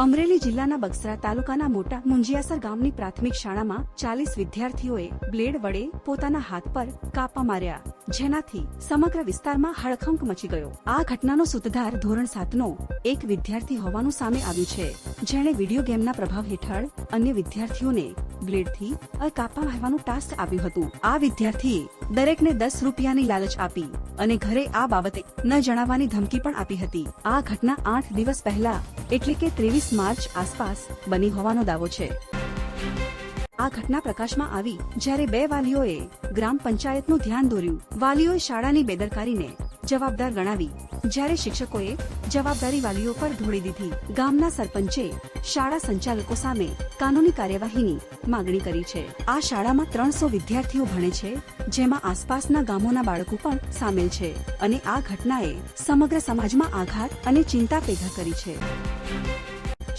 અમરેલી જિલ્લાના બગસરા તાલુકાના મોટા મુંજિયાસર ગામની પ્રાથમિક શાળામાં ચાલીસ વિદ્યાર્થીઓએ બ્લેડ વડે પોતાના હાથ પર કાપા માર્યા, જેનાથી સમગ્ર વિસ્તારમાં હડખંક મચી ગયો. આ ઘટનાનો સુતધાર ધોરણ સાતનો એક વિદ્યાર્થી હોવાનું સામે આવ્યું છે. જેણે વીડિયો ગેમના પ્રભાવ હેઠળ અન્ય વિદ્યાર્થીઓને બ્લેડથી કાપા મારવાનું ટાસ્ક આપ્યું હતું. આ વિદ્યાર્થીએ દરેકને દસ રૂપિયાની લાલચ આપી અને ઘરે આ બાબતે ન જણાવવાની ધમકી પણ આપી હતી. આ ઘટના આઠ દિવસ પહેલા, એટલે કે ત્રેવીસ માર્ચ આસપાસ, બની હોવાનો દાવો છે. આ ઘટના પ્રકાશમાં આવી જ્યારે બે વાલીઓએ ગ્રામ પંચાયતનું ધ્યાન દોર્યું. વાલીઓએ શાળાની બેદરકારીને જવાબદાર ગણાવી. જ્યારે શિક્ષકોએ જવાબદારી વાલીઓ પર ઢોળી દીધી, ગામના સરપંચે શાળા સંચાલકો સામે કાનૂની કાર્યવાહીની માગણી કરી છે. આ શાળામાં ત્રણસો વિદ્યાર્થીઓ ભણે છે, જેમાં આસપાસના ગામોના બાળકો પણ સામેલ છે અને આ ઘટનાએ સમગ્ર સમાજમાં આઘાત અને ચિંતા પેદા કરી છે.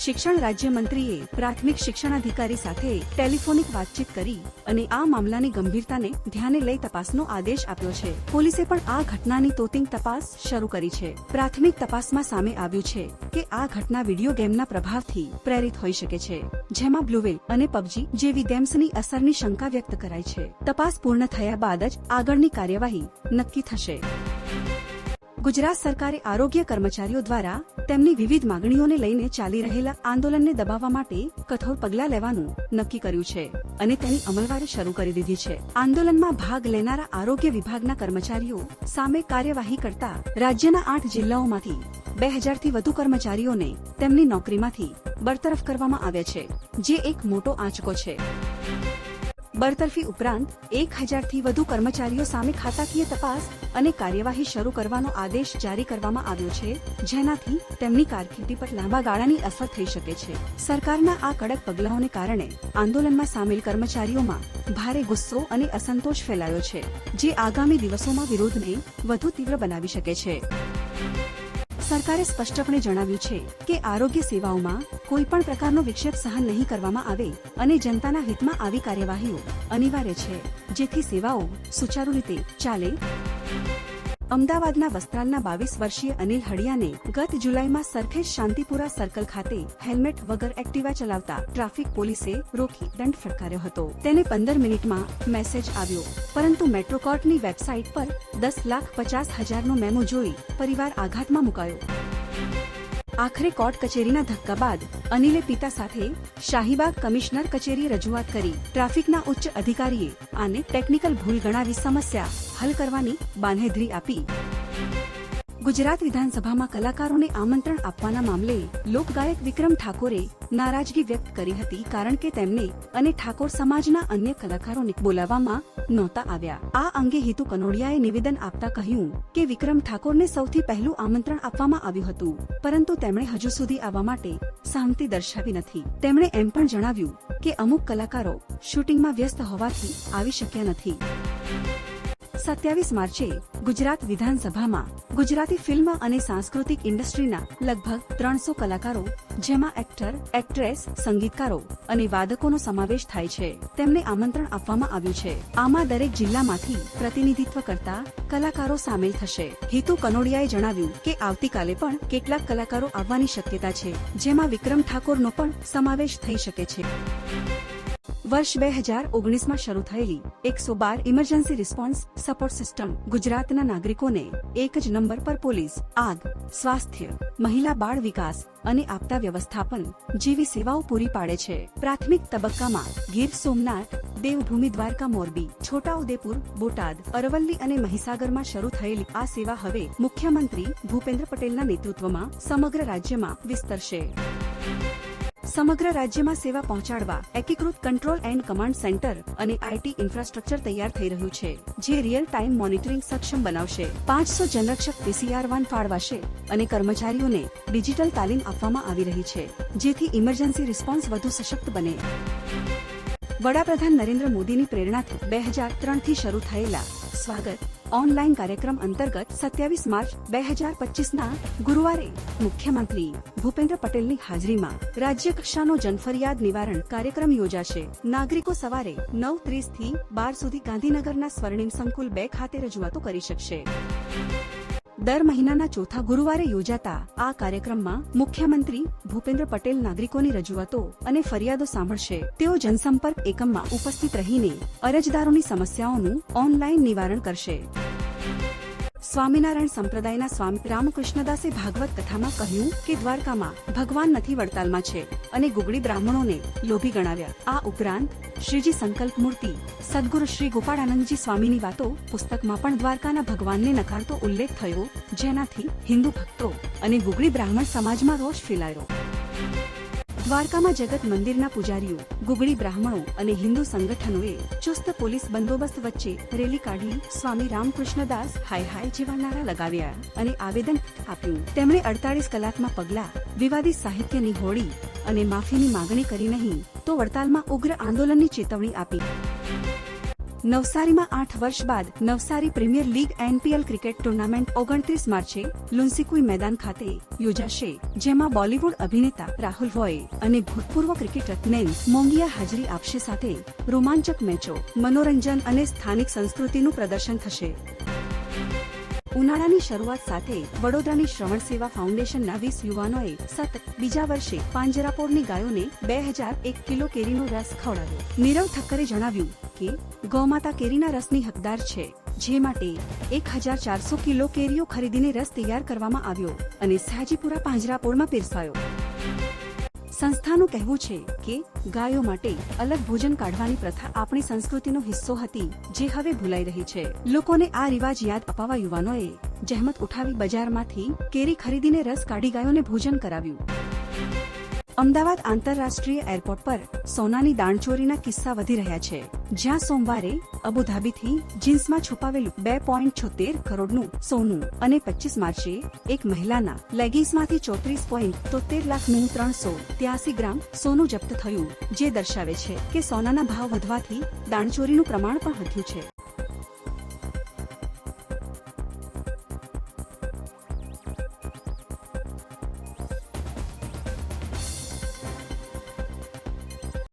શિક્ષણ રાજ્યમંત્રીએ પ્રાથમિક શિક્ષણાધિકારી સાથે ટેલિફોનિક વાતચીત કરી અને આ મામલાની ગંભીરતાને ધ્યાને લઈ તપાસનો આદેશ આપ્યો છે. પોલીસે પણ આ ઘટનાની તોતિંગ તપાસ શરૂ કરી છે. પ્રાથમિક તપાસમાં સામે આવ્યું છે કે આ ઘટના વીડિયો ગેમના પ્રભાવથી પ્રેરિત હોઈ શકે છે, જેમાં બ્લુવેલ અને પબજી જેવી ગેમ્સની અસરની શંકા વ્યક્ત કરાઈ છે. તપાસ પૂર્ણ થયા બાદ જ આગળની કાર્યવાહી નક્કી થશે. ગુજરાત સરકારે આરોગ્ય કર્મચારીઓ દ્વારા તેમની વિવિધ માંગણીઓને લઈને ચાલી રહેલા આંદોલનને દબાવવા માટે કઠોર પગલાં લેવાનું નક્કી કર્યું છે અને તેની અમલવારી શરૂ કરી દીધી છે. આંદોલનમાં ભાગ લેનારા આરોગ્ય વિભાગના કર્મચારીઓ સામે કાર્યવાહી કરતા રાજ્યના આઠ જિલ્લાઓમાંથી બે હજારથી વધુ કર્મચારીઓને તેમની નોકરીમાંથી બરતરફ કરવામાં આવ્યા છે, જે એક મોટો આંચકો છે. બરતરફી ઉપરાંત એક હજારથી વધુ કર્મચારીઓ સામે ખાતાકીય તપાસ અને કાર્યવાહી શરૂ કરવાનો આદેશ જારી કરવામાં આવ્યો છે, જેનાથી તેમની કારકિર્દી પર લાંબા ગાળાની અસર થઈ શકે છે. સરકારના આ કડક પગલાઓને કારણે આંદોલનમાં સામેલ કર્મચારીઓમાં ભારે ગુસ્સો અને અસંતોષ ફેલાયો છે, જે આગામી દિવસોમાં વિરોધને વધુ તીવ્ર બનાવી શકે છે. સરકારે સ્પષ્ટપણે જણાવ્યું છે કે આરોગ્ય સેવાઓમાં કોઈ પણ પ્રકારનો વિક્ષેપ સહન નહીં કરવામાં આવે અને જનતાના હિતમાં આવી કાર્યવાહીઓ અનિવાર્ય છે. જેથી સેવાઓ સુચારુ રીતે ચાલે. અમદાવાદના વસ્ત્રાલના બાવીસ વર્ષીય અનિલ હડિયાને ગત જુલાઈમાં સરખેજ શાંતિપુરા સર્કલ ખાતે હેલ્મેટ વગર એક્ટિવા ચલાવતા ટ્રાફિક પોલીસે રોકી દંડ ફટકાર્યો હતો. તેને પંદર મિનિટમાં મેસેજ આવ્યો. પરંતુ મેટ્રોકોર્ટની વેબસાઇટ પર દસ લાખ પચાસ હજારનો મેમો જોઈ પરિવાર આઘાતમાં મુકાયો. આખરે કોર્ટ કચેરીના ધક્કા બાદ અનિલે પિતા સાથે શાહીબાગ કમિશનર કચેરી રજૂઆત કરી. ટ્રાફિકના ઉચ્ચ અધિકારીએ આને ટેકનિકલ ભૂલ ગણાવી સમસ્યા હલ કરવાની બાંહેધરી આપી. ગુજરાત વિધાનસભામાં કલાકારોને આમંત્રણ આપવાના મામલે લોકગાયક વિક્રમ ઠાકોરે નારાજગી વ્યક્ત કરી હતી કારણ કે તેમને અને ઠાકોર સમાજના અન્ય કલાકારોને બોલાવવામાં નહોતા આવ્યા. આ અંગે હિતુ કનોડિયાએ નિવેદન આપતા કહ્યું કે વિક્રમ ઠાકોરને સૌથી પહેલું આમંત્રણ આપવામાં આવ્યું હતું, પરંતુ તેમણે હજુ સુધી આવવા માટે સહમતિ દર્શાવી નથી. તેમણે એમ પણ જણાવ્યું કે અમુક કલાકારો શૂટિંગમાં વ્યસ્ત હોવાથી આવી શક્યા નથી. સત્યાવીસ માર્ચે ગુજરાત વિધાનસભામાં ગુજરાતી ફિલ્મ અને સાંસ્કૃતિક ઇન્ડસ્ટ્રીના લગભગ ત્રણસો કલાકારો, જેમાં એક્ટર, એક્ટ્રેસ, સંગીતકારો અને વાદકોનો સમાવેશ થાય છે. તેમને આમંત્રણ આપવામાં આવ્યું છે. આમાં દરેક જિલ્લામાંથી પ્રતિનિધિત્વ કરતા કલાકારો સામેલ થશે. હિતુ કનોડિયાએ જણાવ્યું કે આવતીકાલે પણ કેટલાક કલાકારો આવવાની શક્યતા છે, જેમાં વિક્રમ ઠાકોરનો પણ સમાવેશ થઈ શકે છે. વર્ષ બે હજાર ઓગણીસમાં શરૂ થયેલી એકસો બાર ઇમરજન્સી રિસ્પોન્સ સપોર્ટ સિસ્ટમ ગુજરાતના નાગરિકોને એક જ નંબર પર પોલીસ, આગ, સ્વાસ્થ્ય, મહિલા બાળ વિકાસ અને આપતા વ્યવસ્થાપન જેવી સેવાઓ પૂરી પાડે છે. પ્રાથમિક તબક્કામાં ગીર સોમનાથ, દેવભૂમિ દ્વારકા મોરબી, છોટાઉદેપુર, બોટાદ, અરવલ્લી અને મહીસાગરમાં શરૂ થયેલી આ સેવા હવે મુખ્યમંત્રી ભૂપેન્દ્ર પટેલના નેતૃત્વમાં સમગ્ર રાજ્યમાં વિસ્તરશે. સમગ્ર રાજ્યમાં સેવા પહોંચાડવા એકીકૃત કંટ્રોલ એન્ડ કમાન્ડ સેન્ટર અને આઈટી ઇન્ફ્રાસ્ટ્રક્ચર તૈયાર થઈ રહ્યું છે, જે રિયલ ટાઈમ મોનિટરિંગ સક્ષમ બનાવશે. પાંચસો જનરક્ષક પીસીઆર વાન ફાળવાશે અને કર્મચારીઓને ડિજિટલ તાલીમ આપવામાં આવી રહી છે, જેથી ઇમરજન્સી રિસ્પોન્સ વધુ સશક્ત બને. વડાપ્રધાન નરેન્દ્ર મોદીની પ્રેરણાથી બે હજાર ત્રણથી શરૂ થયેલા સ્વાગત. ઓનલાઈન કાર્યક્રમ અંતર્ગત સત્યાવીસ માર્ચ બે હજાર પચીસના ગુરુવારે મુખ્યમંત્રી ભૂપેન્દ્ર પટેલની હાજરીમાં રાજ્ય કક્ષાનો જનફરિયાદ નિવારણ કાર્યક્રમ યોજાશે. નાગરિકો સવારે નવ ત્રીસથી બાર સુધી ગાંધીનગરના સ્વર્ણિમ સંકુલ બે ખાતે રજૂઆતો કરી શકશે. દર મહિનાના ચોથા ગુરુવારે યોજાતા આ કાર્યક્રમમાં મુખ્યમંત્રી ભૂપેન્દ્ર પટેલ નાગરિકોની રજૂઆતો અને ફરિયાદો સાંભળશે. તેઓ જનસંપર્ક એકમમાં ઉપસ્થિત રહીને અરજદારોની સમસ્યાઓનું ઓનલાઈન નિવારણ કરશે. સ્વામિનારાયણ સંપ્રદાયના સ્વામી રામકૃષ્ણદાસે ભાગવત કથામાં કહ્યું કે દ્વારકામાં ભગવાન નથી વડતાલમાં છે અને ગુગળી બ્રાહ્મણોને લોભી ગણાવ્યા. આ ઉપરાંત શ્રીજી સંકલ્પ મૂર્તિ, સદગુરુ શ્રી ગોપાળાનંદજી સ્વામીની વાતો પુસ્તકમાં પણ દ્વારકાના ભગવાનને નકારતો ઉલ્લેખ થયો, જેનાથી હિન્દુ ભક્તો અને ગુગળી બ્રાહ્મણ સમાજમાં રોષ ફેલાયો. દ્વારકામાં જગત મંદિરના પૂજારીઓ, ગુગળી બ્રાહ્મણો અને હિન્દુ સંગઠનોએ ચુસ્ત પોલીસ બંદોબસ્ત વચ્ચે રેલી કાઢી સ્વામી રામકૃષ્ણદાસ હાય હાય જેવા નારા લગાવ્યા અને આવેદન આપ્યું. તેમણે અડતાલીસ કલાકમાં પગલા, વિવાદિત સાહિત્યની હોળી અને માફીની માગણી કરી નહીં તો વડતાલમાં ઉગ્ર આંદોલનની ચેતવણી આપી. નવસારીમાં આઠ વર્ષ બાદ Navsari premier league NPL cricket tournament ઓગણત્રીસ માર્ચે લુન્સીકુઈ મેદાન ખાતે યોજાશે, જેમાં બોલીવુડ અભિનેતા રાહુલ રોય અને ભૂતપૂર્વ ક્રિકેટર નેમ મોંગિયા હાજરી આપશે સાથે રોમાંચક મેચો, મનોરંજન અને સ્થાનિક સંસ્કૃતિનું પ્રદર્શન થશે. ઉનાળાની શરૂઆત સાથે વડોદરાની શ્રવણ સેવા ફાઉન્ડેશનના વીસ યુવાનોએ સતત બીજા વર્ષે પાંજરાપોળની ગાયોને બે હજાર એક કિલો કેરીનો રસ ખવડાવ્યો. નીરવ ઠક્કરે જણાવ્યું કે, ગૌમાતા કેરીના રસની હકદાર છે, જે માટે એક હજાર ચારસો કિલો કેરીઓ ખરીદીને રસ તૈયાર કરવામાં આવ્યો અને સયાજીપુરા પાંજરાપોળમાં પીરસાયો. સંસ્થાનું કહેવું છે કે ગાયો માટે અલગ ભોજન કાઢવાની પ્રથા આપણી સંસ્કૃતિનો હિસ્સો હતી, જે હવે ભૂલાઈ રહી છે. લોકોને આ રિવાજ યાદ અપાવવા યુવાનોએ જહેમત ઉઠાવી બજારમાંથી કેરી ખરીદીને રસ કાઢી ગાયોને ભોજન કરાવ્યું. અમદાવાદ આંતરરાષ્ટ્રીય એરપોર્ટ પર સોનાની દાણચોરીના કિસ્સા વધી રહ્યા છે, જ્યાં સોમવારે અબુધાબીથી જીન્સમાં છુપાવેલું બે પોઈન્ટ છોતેર કરોડનું સોનું અને પચીસ માર્ચે એક મહિલાના લેગીસમાંથી ચોત્રીસ પોઈન્ટ તોતેર લાખનું ત્રણસો ત્યાસી ગ્રામ સોનું જપ્ત થયું, જે દર્શાવે છે કે સોનાના ભાવ વધવાથી દાણચોરીનું પ્રમાણ પણ વધ્યું છે.